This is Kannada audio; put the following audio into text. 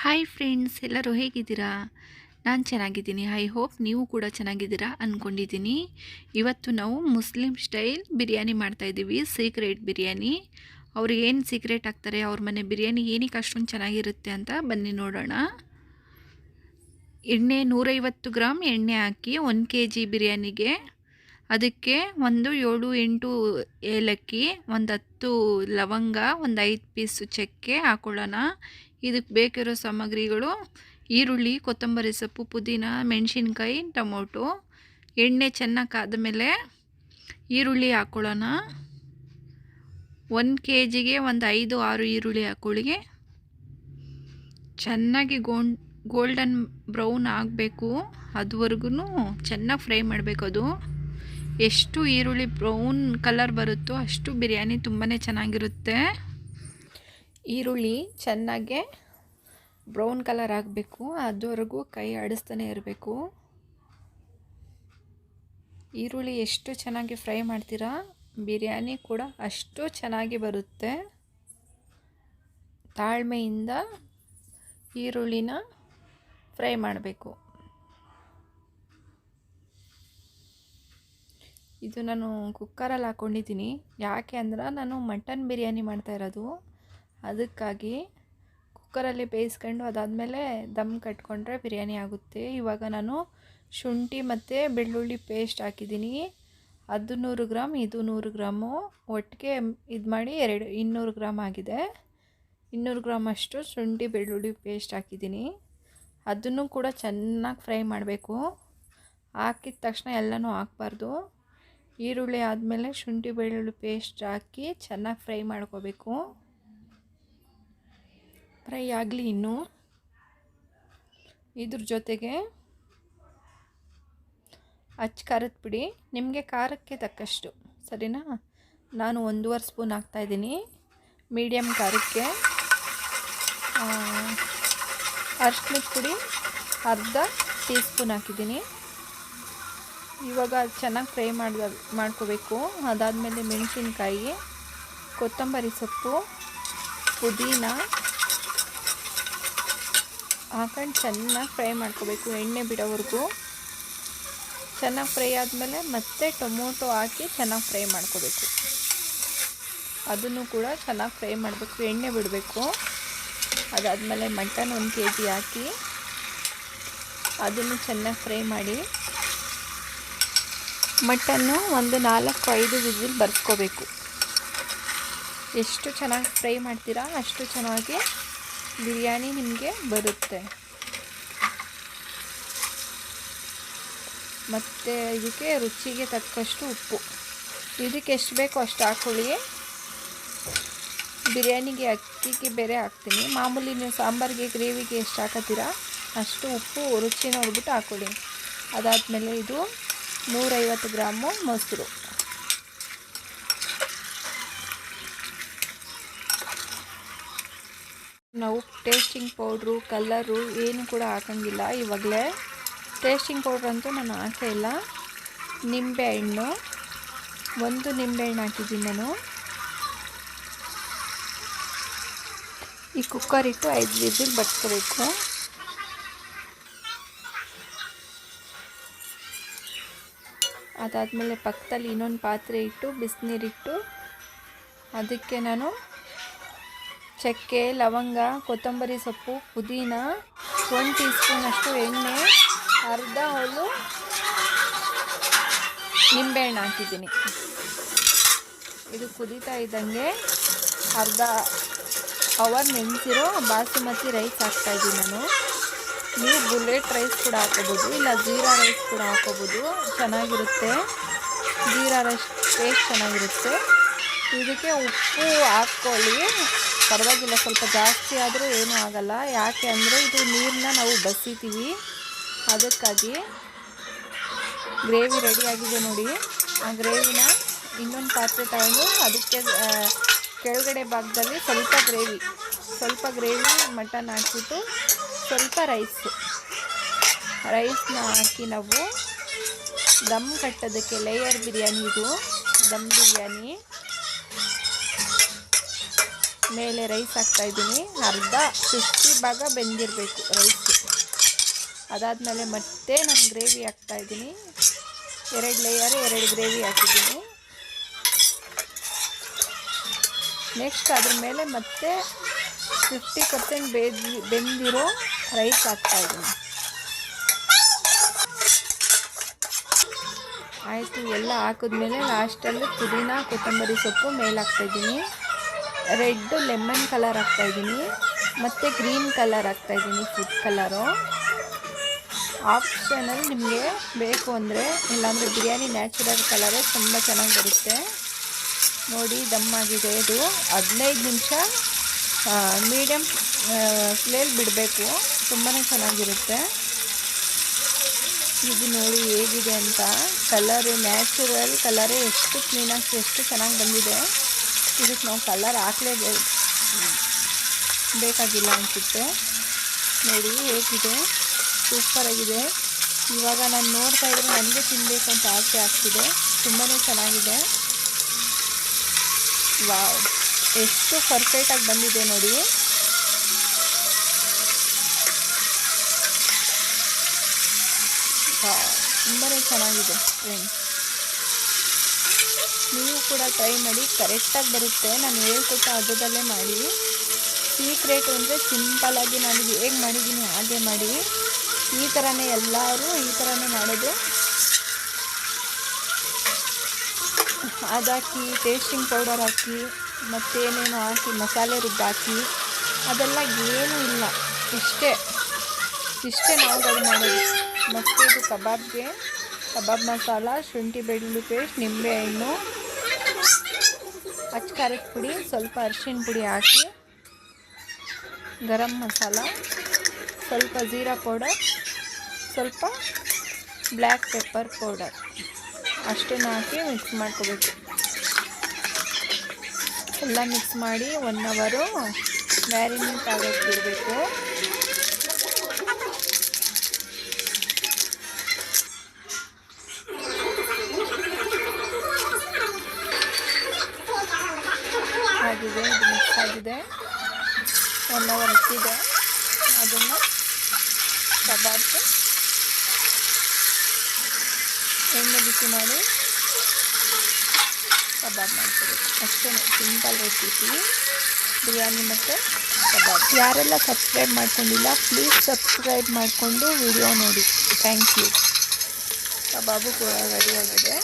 ಹಾಯ್ ಫ್ರೆಂಡ್ಸ್ ಎಲ್ಲರೂ ಹೇಗಿದ್ದೀರಾ? ನಾನು ಚೆನ್ನಾಗಿದ್ದೀನಿ. ಐ ಹೋಪ್ ನೀವು ಕೂಡ ಚೆನ್ನಾಗಿದ್ದೀರಾ? ಅಂದ್ಕೊಂಡಿದ್ದೀನಿ ಇವತ್ತು ನಾವು ಮುಸ್ಲಿಂ ಸ್ಟೈಲ್ ಬಿರಿಯಾನಿ ಮಾಡ್ತಾಯಿದ್ದೀವಿ ಸೀಕ್ರೆಟ್ ಬಿರಿಯಾನಿ. ಅವ್ರು ಏನು ಸೀಕ್ರೆಟ್ ಹಾಕ್ತಾರೆ, ಅವ್ರ ಮನೆ ಬಿರಿಯಾನಿ ಏನಕ್ಕೆ ಅಷ್ಟೊಂದು ಚೆನ್ನಾಗಿರುತ್ತೆ ಅಂತ ಬನ್ನಿ ನೋಡೋಣ. ಎಣ್ಣೆ ನೂರೈವತ್ತು ಗ್ರಾಮ್ ಎಣ್ಣೆ ಹಾಕಿ ಒಂದು ಕೆ ಜಿ ಬಿರಿಯಾನಿಗೆ ಅದಕ್ಕೆ ಒಂದು ಏಳು ಎಂಟು ಏಲಕ್ಕಿ, ಒಂದು ಹತ್ತು ಲವಂಗ, ಒಂದು ಐದು ಪೀಸು ಚಕ್ಕೆ ಹಾಕೊಳ್ಳೋಣ. ಇದಕ್ಕೆ ಬೇಕಿರೋ ಸಾಮಗ್ರಿಗಳು ಈರುಳ್ಳಿ, ಕೊತ್ತಂಬರಿ ಸೊಪ್ಪು, ಪುದೀನ, ಮೆಣಸಿನ್ಕಾಯಿ, ಟೊಮೊಟೊ, ಎಣ್ಣೆ ಚೆನ್ನಾಗಿ ಕಾದ ಮೇಲೆ ಈರುಳ್ಳಿ ಹಾಕ್ಕೊಳ್ಳೋಣ ಒಂದು ಕೆ ಜಿಗೆ ಒಂದು ಐದು ಆರು ಈರುಳ್ಳಿ ಹಾಕೊಳ್ಳಿ. ಚೆನ್ನಾಗಿ ಗೋಲ್ಡ್ ಗೋಲ್ಡನ್ ಬ್ರೌನ್ ಆಗಬೇಕು. ಅದುವರೆಗೂ ಚೆನ್ನಾಗಿ ಫ್ರೈ ಮಾಡಬೇಕು ಅದು. ಎಷ್ಟು ಈರುಳ್ಳಿ ಬ್ರೌನ್ ಕಲರ್ ಬರುತ್ತೋ ಅಷ್ಟು ಬಿರಿಯಾನಿ ತುಂಬಾ ಚೆನ್ನಾಗಿರುತ್ತೆ. ಈರುಳ್ಳಿ ಚೆನ್ನಾಗೆ ಬ್ರೌನ್ ಕಲರ್ ಆಗಬೇಕು, ಅದುವರೆಗೂ ಕೈ ಆಡಿಸ್ತಾನೆ ಇರಬೇಕು. ಈರುಳ್ಳಿ ಎಷ್ಟು ಚೆನ್ನಾಗಿ ಫ್ರೈ ಮಾಡ್ತೀರಾ, ಬಿರಿಯಾನಿ ಕೂಡ ಅಷ್ಟು ಚೆನ್ನಾಗಿ ಬರುತ್ತೆ. ತಾಳ್ಮೆಯಿಂದ ಈರುಳ್ಳಿನ ಫ್ರೈ ಮಾಡಬೇಕು. ಇದು ನಾನು ಕುಕ್ಕರಲ್ಲಿ ಹಾಕ್ಕೊಂಡಿದ್ದೀನಿ ಯಾಕೆ ಅಂದ್ರೆ ನಾನು ಮಟನ್ ಬಿರಿಯಾನಿ ಮಾಡ್ತಾ ಇರೋದು. ಅದಕ್ಕಾಗಿ ಕುಕ್ಕರಲ್ಲಿ ಬೇಯಿಸ್ಕೊಂಡು ಅದಾದಮೇಲೆ ದಮ್ ಕಟ್ಕೊಂಡ್ರೆ ಬಿರಿಯಾನಿ ಆಗುತ್ತೆ. ಇವಾಗ ನಾನು ಶುಂಠಿ ಮತ್ತು ಬೆಳ್ಳುಳ್ಳಿ ಪೇಸ್ಟ್ ಹಾಕಿದ್ದೀನಿ. ಅದು ನೂರು ಗ್ರಾಮ್, ಇದು ನೂರು ಗ್ರಾಮು. ಒಟ್ಟಿಗೆ ಇದು ಮಾಡಿ ಎರಡು, ಇನ್ನೂರು ಗ್ರಾಮ್ ಆಗಿದೆ. ಇನ್ನೂರು ಗ್ರಾಮ್ ಅಷ್ಟು ಶುಂಠಿ, ಬೆಳ್ಳುಳ್ಳಿ ಪೇಸ್ಟ್ ಹಾಕಿದ್ದೀನಿ. ಅದನ್ನು ಕೂಡ ಚೆನ್ನಾಗಿ ಫ್ರೈ ಮಾಡಬೇಕು. ಹಾಕಿದ ತಕ್ಷಣ ಎಲ್ಲನೂ ಹಾಕ್ಬಾರ್ದು. ಈರುಳ್ಳಿ ಆದಮೇಲೆ ಶುಂಠಿ, ಬೆಳ್ಳುಳ್ಳಿ ಪೇಸ್ಟ್ ಹಾಕಿ ಚೆನ್ನಾಗಿ ಫ್ರೈ ಮಾಡ್ಕೋಬೇಕು. ಫ್ರೈ ಆಗಲಿ ಇನ್ನು. ಇದ್ರ ಜೊತೆಗೆ ಹಚ್ ಖಾರದ ಪುಡಿ. ನಿಮಗೆ ಖಾರಕ್ಕೆ ತಕ್ಕಷ್ಟು, ಸರಿನಾ? ನಾನು ಒಂದೂವರೆ ಸ್ಪೂನ್ ಹಾಕ್ತಾಯಿದ್ದೀನಿ ಮೀಡಿಯಮ್ ಖಾರಕ್ಕೆ ಅರ್ಶಿನದ ಪುಡಿ, ಅರ್ಧ ಟೀ ಸ್ಪೂನ್ ಹಾಕಿದ್ದೀನಿ. ಇವಾಗ ಚೆನ್ನಾಗಿ ಫ್ರೈ ಮಾಡ್ ಮಾಡ್ಕೋಬೇಕು. ಅದಾದಮೇಲೆ ಮೆಣಸಿನ್ಕಾಯಿ, ಕೊತ್ತಂಬರಿ ಸೊಪ್ಪು, ಪುದೀನ. ಹಾಕೊಂಡು ಚೆನ್ನಾಗಿ ಫ್ರೈ ಮಾಡ್ಕೋಬೇಕು ಎಣ್ಣೆ ಬಿಡೋವರೆಗೂ. ಚೆನ್ನಾಗಿ ಫ್ರೈ ಆದಮೇಲೆ ಮತ್ತೆ ಟೊಮೊಟೊ ಹಾಕಿ ಚೆನ್ನಾಗಿ ಫ್ರೈ ಮಾಡ್ಕೋಬೇಕು. ಅದನ್ನು ಕೂಡ ಚೆನ್ನಾಗಿ ಫ್ರೈ ಮಾಡಬೇಕು, ಎಣ್ಣೆ ಬಿಡಬೇಕು. ಅದಾದಮೇಲೆ ಮಟನ್ ಒಂದು ಕೆ ಜಿ ಹಾಕಿ ಅದನ್ನು ಚೆನ್ನಾಗಿ ಫ್ರೈ ಮಾಡಿ ಮಟನ್ನು ಒಂದು ನಾಲ್ಕು ಐದು ವಿಸಿಲ್ ಬರ್ಸ್ಕೋಬೇಕು. ಎಷ್ಟು ಚೆನ್ನಾಗಿ ಫ್ರೈ ಮಾಡ್ತೀರಾ ಅಷ್ಟು ಚೆನ್ನಾಗಿ ಬಿರಿಯಾನಿ ನಿಮಗೆ ಬರುತ್ತೆ. ಮತ್ತು ಇದಕ್ಕೆ ರುಚಿಗೆ ತಕ್ಕಷ್ಟು ಉಪ್ಪು. ಇದಕ್ಕೆ ಎಷ್ಟು ಬೇಕೋ ಅಷ್ಟು ಹಾಕೊಳ್ಳಿ. ಬಿರಿಯಾನಿಗೆ ಅಕ್ಕಿಗೆ ಬೇರೆ ಹಾಕ್ತೀನಿ. ಮಾಮೂಲಿ ನೀವು ಸಾಂಬಾರಿಗೆ ಗ್ರೇವಿಗೆ ಎಷ್ಟು ಹಾಕತ್ತೀರಾ ಅಷ್ಟು ಉಪ್ಪು ರುಚಿ ನೋಡ್ಬಿಟ್ಟು ಹಾಕೊಳ್ಳಿ. ಅದಾದಮೇಲೆ ಇದು ನೂರೈವತ್ತು ಗ್ರಾಮು ಮೊಸರು. ನಾವು ಟೇಸ್ಟಿಂಗ್ ಪೌಡ್ರು, ಕಲ್ಲರು ಏನು ಕೂಡ ಹಾಕಂಗಿಲ್ಲ. ಇವಾಗಲೇ ಟೇಸ್ಟಿಂಗ್ ಪೌಡ್ರ್ ಅಂತೂ ನಾನು ಹಾಕೇ ಇಲ್ಲ. ನಿಂಬೆ ಹಣ್ಣು. ಒಂದು ನಿಂಬೆಹಣ್ಣು ಹಾಕಿದ್ದೀನಿ ನಾನು. ಈ ಕುಕ್ಕರ್ ಇಟ್ಟು ಐದು ವಿಸಿಲ್ ಬಟ್ಕೋಬೇಕು. ಅದಾದಮೇಲೆ ಪಕ್ಕದಲ್ಲಿ ಇನ್ನೊಂದು ಪಾತ್ರೆ ಇಟ್ಟು ಬಿಸಿನೀರಿಟ್ಟು ಅದಕ್ಕೆ ನಾನು ಚಕ್ಕೆ, ಲವಂಗ, ಕೊತ್ತಂಬರಿ ಸೊಪ್ಪು, ಪುದೀನ ಒನ್ ಟೀ ಸ್ಪೂನಷ್ಟು ಎಣ್ಣೆ, ಅರ್ಧ ಹೋಲು ನಿಂಬೆಹಣ್ಣು ಹಾಕಿದ್ದೀನಿ. ಇದು ಕುದೀತಾ ಇದ್ದಂಗೆ ಅರ್ಧ ಅವರ್ ನೆನೆಸಿರೋ ಬಾಸುಮತಿ ರೈಸ್ ಹಾಕ್ತಾಯಿದ್ದೀನಿ ನಾನು. ನೀವು ಬುಲೆಟ್ ರೈಸ್ ಕೂಡ ಹಾಕೋಬೋದು, ಇಲ್ಲ ಜೀರಾ ರೈಸ್ ಕೂಡ ಹಾಕೋಬೋದು. ಚೆನ್ನಾಗಿರುತ್ತೆ. ಜೀರಾ ರೈಸ್ ಟೇಸ್ಟ್ ಚೆನ್ನಾಗಿರುತ್ತೆ. ಇದಕ್ಕೆ ಉಪ್ಪು ಹಾಕ್ಕೊಳ್ಳಿ. ಪರವಾಗಿಲ್ಲ, ಸ್ವಲ್ಪ ಜಾಸ್ತಿ ಆದರೂ ಏನೂ ಆಗಲ್ಲ. ಯಾಕೆ ಅಂದರೆ ಇದು ನೀರನ್ನ ನಾವು ಬಸಿತೀವಿ. ಅದಕ್ಕಾಗಿ ಗ್ರೇವಿ ರೆಡಿಯಾಗಿದೆ ನೋಡಿ. ಆ ಗ್ರೇವಿನ ಇನ್ನೊಂದು ಪಾತ್ರೆ ತಗೊಂಡು ಅದಕ್ಕೆ ಕೆಳಗಡೆ ಭಾಗದಲ್ಲಿ ಸ್ವಲ್ಪ ಗ್ರೇವಿ ಸ್ವಲ್ಪ ಗ್ರೇವಿ, ಮಟನ್ ಹಾಕ್ಬಿಟ್ಟು ಸ್ವಲ್ಪ ರೈಸು ರೈಸ್ನ ಹಾಕಿ ನಾವು ದಮ್ ಕಟ್ಟೋದಕ್ಕೆ ಲೇಯರ್ ಬಿರಿಯಾನಿ ಇದು, ದಮ್ ಬಿರಿಯಾನಿ. ಮೇಲೆ ರೈಸ್ ಹಾಕ್ತಾಯಿದ್ದೀನಿ ಅರ್ಧ ಫಿಫ್ಟಿ ಭಾಗ ಬೆಂದಿರಬೇಕು ರೈಸು ಅದಾದಮೇಲೆ ಮತ್ತೆ ನಾನು ಗ್ರೇವಿ ಹಾಕ್ತಾಯಿದ್ದೀನಿ ಎರಡು ಲೇಯರ್ ಎರಡು ಗ್ರೇವಿ ಹಾಕಿದ್ದೀನಿ. ನೆಕ್ಸ್ಟ್ ಅದ್ರ ಮೇಲೆ ಮತ್ತೆ ಫಿಫ್ಟಿ ಪರ್ಸೆಂಟ್ ಬೇದಿ ಬೆಂದಿರೋ ರೈಸ್ ಹಾಕ್ತಾಯಿದ್ದೀನಿ ಆಯಿತು, ಎಲ್ಲ ಹಾಕಿದ್ಮೇಲೆ ಲಾಸ್ಟಲ್ಲಿ ಪುದೀನ, ಕೊತ್ತಂಬರಿ ಸೊಪ್ಪು ಮೇಲೆ ಹಾಕ್ತಾಯಿದ್ದೀನಿ ರೆಡ್ಡು ಲೆಮನ್ ಕಲರ್ ಹಾಕ್ತಾಯಿದ್ದೀನಿ ಮತ್ತು ಗ್ರೀನ್ ಕಲರ್ ಹಾಕ್ತಾಯಿದ್ದೀನಿ ಫುಡ್ ಕಲರು ಆಪ್ಷನಲ್ಲಿ ನಿಮಗೆ ಬೇಕು ಅಂದರೆ, ಇಲ್ಲಾಂದರೆ ಬಿರಿಯಾನಿ ನ್ಯಾಚುರಲ್ ಕಲರೇ ತುಂಬ ಚೆನ್ನಾಗಿ ಬರುತ್ತೆ. ನೋಡಿ ದಮ್ಮಾಗಿದೆ ಇದು. ಹದಿನೈದು ನಿಮಿಷ ಮೀಡಿಯಮ್ ಫ್ಲೇಲ್ ಬಿಡಬೇಕು. ತುಂಬಾ ಚೆನ್ನಾಗಿರುತ್ತೆ. ಇದು ನೋಡಿ ಹೇಗಿದೆ ಅಂತ. ಕಲರು ನ್ಯಾಚುರಲ್ ಕಲರೇ ಎಷ್ಟು ಕ್ಲೀನಾಗಿ ಎಷ್ಟು ಚೆನ್ನಾಗಿ ಬಂದಿದೆ. ಇದಕ್ಕೆ ನಾವು ಕಲರ್ ಹಾಕಲೇ ಬೇಕಾಗಿಲ್ಲ ಅನಿಸುತ್ತೆ. ನೋಡಿ ಹೇಗಿದೆ. ಸೂಪರಾಗಿದೆ ಇವಾಗ ನಾನು ನೋಡ್ತಾ ಇದ್ರೆ ನನಗೆ ತಿನ್ನಬೇಕು ಅಂತ ಆಸೆ ಆಗ್ತಿದೆ. ತುಂಬಾ ಚೆನ್ನಾಗಿದೆ. ವಾವ್. ಎಷ್ಟು ಪರ್ಫೆಕ್ಟಾಗಿ ಬಂದಿದೆ ನೋಡಿ. ತುಂಬಾ ಚೆನ್ನಾಗಿದೆ. ಫ್ರೆಂಡ್ಸ್ ನೀವು ಕೂಡ ಟ್ರೈ ಮಾಡಿ ಕರೆಕ್ಟಾಗಿ ಬರುತ್ತೆ. ನಾನು ಹೇಳ್ಕೊಟ್ಟ ಹಬ್ಬದಲ್ಲೇ ಮಾಡಿ. ಸೀಕ್ರೆಟ್ ಅಂದರೆ ಸಿಂಪಲಾಗಿ ನಾನು ಹೇಗೆ ಮಾಡಿದ್ದೀನಿ ಹಾಗೆ ಮಾಡಿ. ಈ ಥರನೇ ಎಲ್ಲರೂ ಈ ಥರನೇ ಮಾಡೋದು. ಅದಾಕಿ ಟೇಸ್ಟಿಂಗ್ ಪೌಡರ್ ಹಾಕಿ. ಮತ್ತೇನೇನು ಹಾಕಿ ಮಸಾಲೆ ರುಬ್ಬಾಕಿ ಅದೆಲ್ಲ ಏನೂ ಇಲ್ಲ. ಇಷ್ಟೇ. ಇಷ್ಟೇ ನಾವು ಮಾಡೋದು. ಮತ್ತು ಇದು ಕಬಾಬ್ಗೆ. ಕಬಾಬ್ ಮಸಾಲ, ಶುಂಠಿ ಬೆಳ್ಳುಳ್ಳಿ ಪೇಸ್ಟ್ ನಿಂಬೆಹಣ್ಣು ಅಚ್ಚ ಖಾರದ ಪುಡಿ, ಸ್ವಲ್ಪ ಅರಿಶಿನ ಪುಡಿ ಹಾಕಿ, ಗರಂ ಮಸಾಲ, ಸ್ವಲ್ಪ ಜೀರಾ ಪೌಡರ್, ಸ್ವಲ್ಪ ಬ್ಲ್ಯಾಕ್ ಪೆಪ್ಪರ್ ಪೌಡರ್. ಅಷ್ಟನ್ನು ಹಾಕಿ ಮಿಕ್ಸ್ ಮಾಡ್ಕೋಬೇಕು. ಎಲ್ಲ ಮಿಕ್ಸ್ ಮಾಡಿ ಒನ್ ಅವರು ಮ್ಯಾರಿನೇಟ್ ಆಗೋಕ್ಕೆ ಬಿಡಬೇಕು. ಆಗಿದೆ, ಇದು ಮಿಕ್ಸ್ ಆಗಿದೆ. ಒನ್ ಅವರ್ ಇಟ್ಟಿದೆ. ಅದನ್ನು ಕಬಾಬ್ಗೆ ಎಣ್ಣೆ ಬಿಸಿ ಮಾಡಿ ಕಬಾಬ್ ಮಾಡ್ತೀವಿ. ಅಷ್ಟೇ ಸಿಂಪಲ್ ರೆಸಿಪಿ, ಬಿರಿಯಾನಿ ಮತ್ತು ಕಬಾಬ್. ಯಾರೆಲ್ಲ ಸಬ್ಸ್ಕ್ರೈಬ್ ಮಾಡ್ಕೊಂಡಿಲ್ಲ ಪ್ಲೀಸ್ ಸಬ್ಸ್ಕ್ರೈಬ್ ಮಾಡಿಕೊಂಡು ವಿಡಿಯೋ ನೋಡಿ. ಥ್ಯಾಂಕ್ ಯು ಕಬಾಬು ಕೂಡ ರೆಡಿಯಾಗಿದೆ